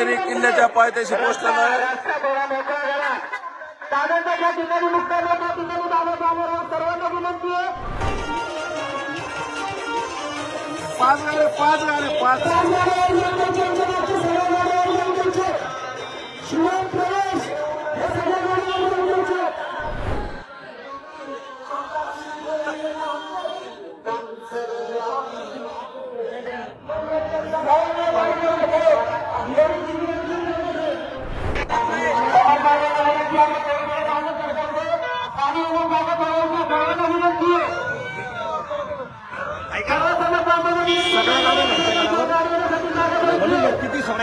सोनेरी किल्ल्याच्या पायथ्याशी पोहोचलेलो आहे. पाच गाडे पाच गाडे पाच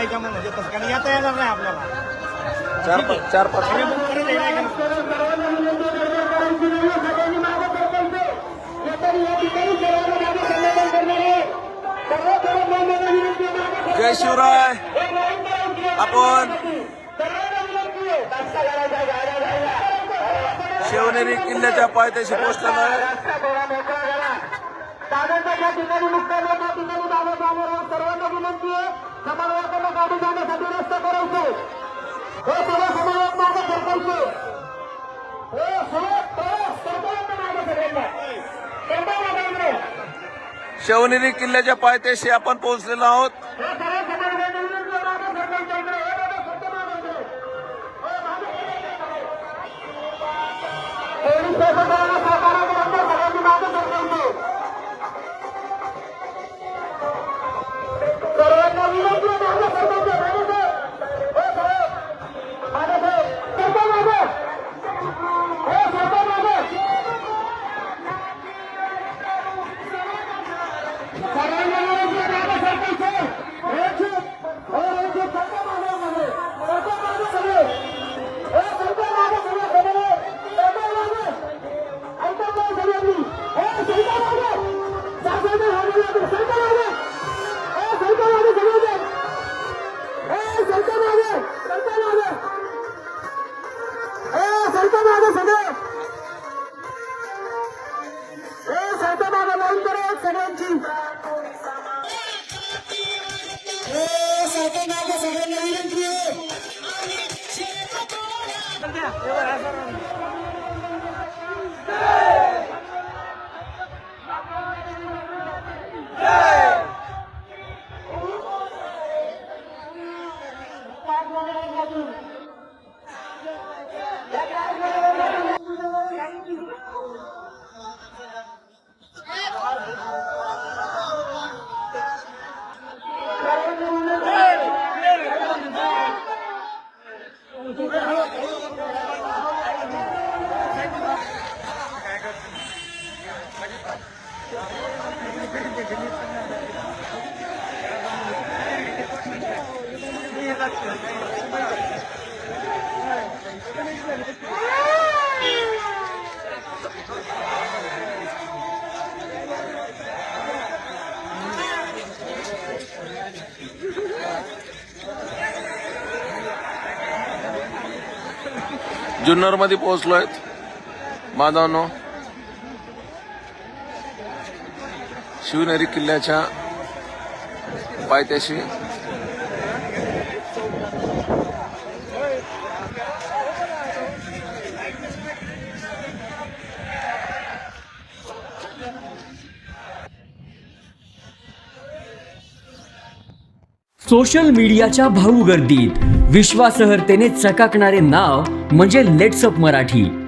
मग म्हणजे तसं. काही येता येणार नाही आपल्याला. चार पाच चार पाच नाही? जय शिवराय. आपण शिवनेरी किल्ल्याच्या पायथ्याशी पोहोचलेलो आहे. ठिकाणी त्या ठिकाणी सर्वांना विनंती आहे. गाडी जाण्यासाठी रस्ता करायचे. हे समन्वयक मागे सरकायचे. हे सगळं प्रवास सरकारनं मागे सगळ्यांना सरकार मागे शिवनेरी किल्ल्याच्या पायथ्याशी आपण पोहोचलेलो आहोत. लावून करा सगळ्यांची हे सरकार मागे सगळ्यांना विनंती आहे जुन्नरमध्ये पोहोचलोय शिवनेरी किल्ल्याच्या पायथ्याशी. सोशल मीडियाच्या भाऊ गर्दीत विश्वासहर्तेने चकाकणारे नाव म्हणजे लेट्सअप मराठी.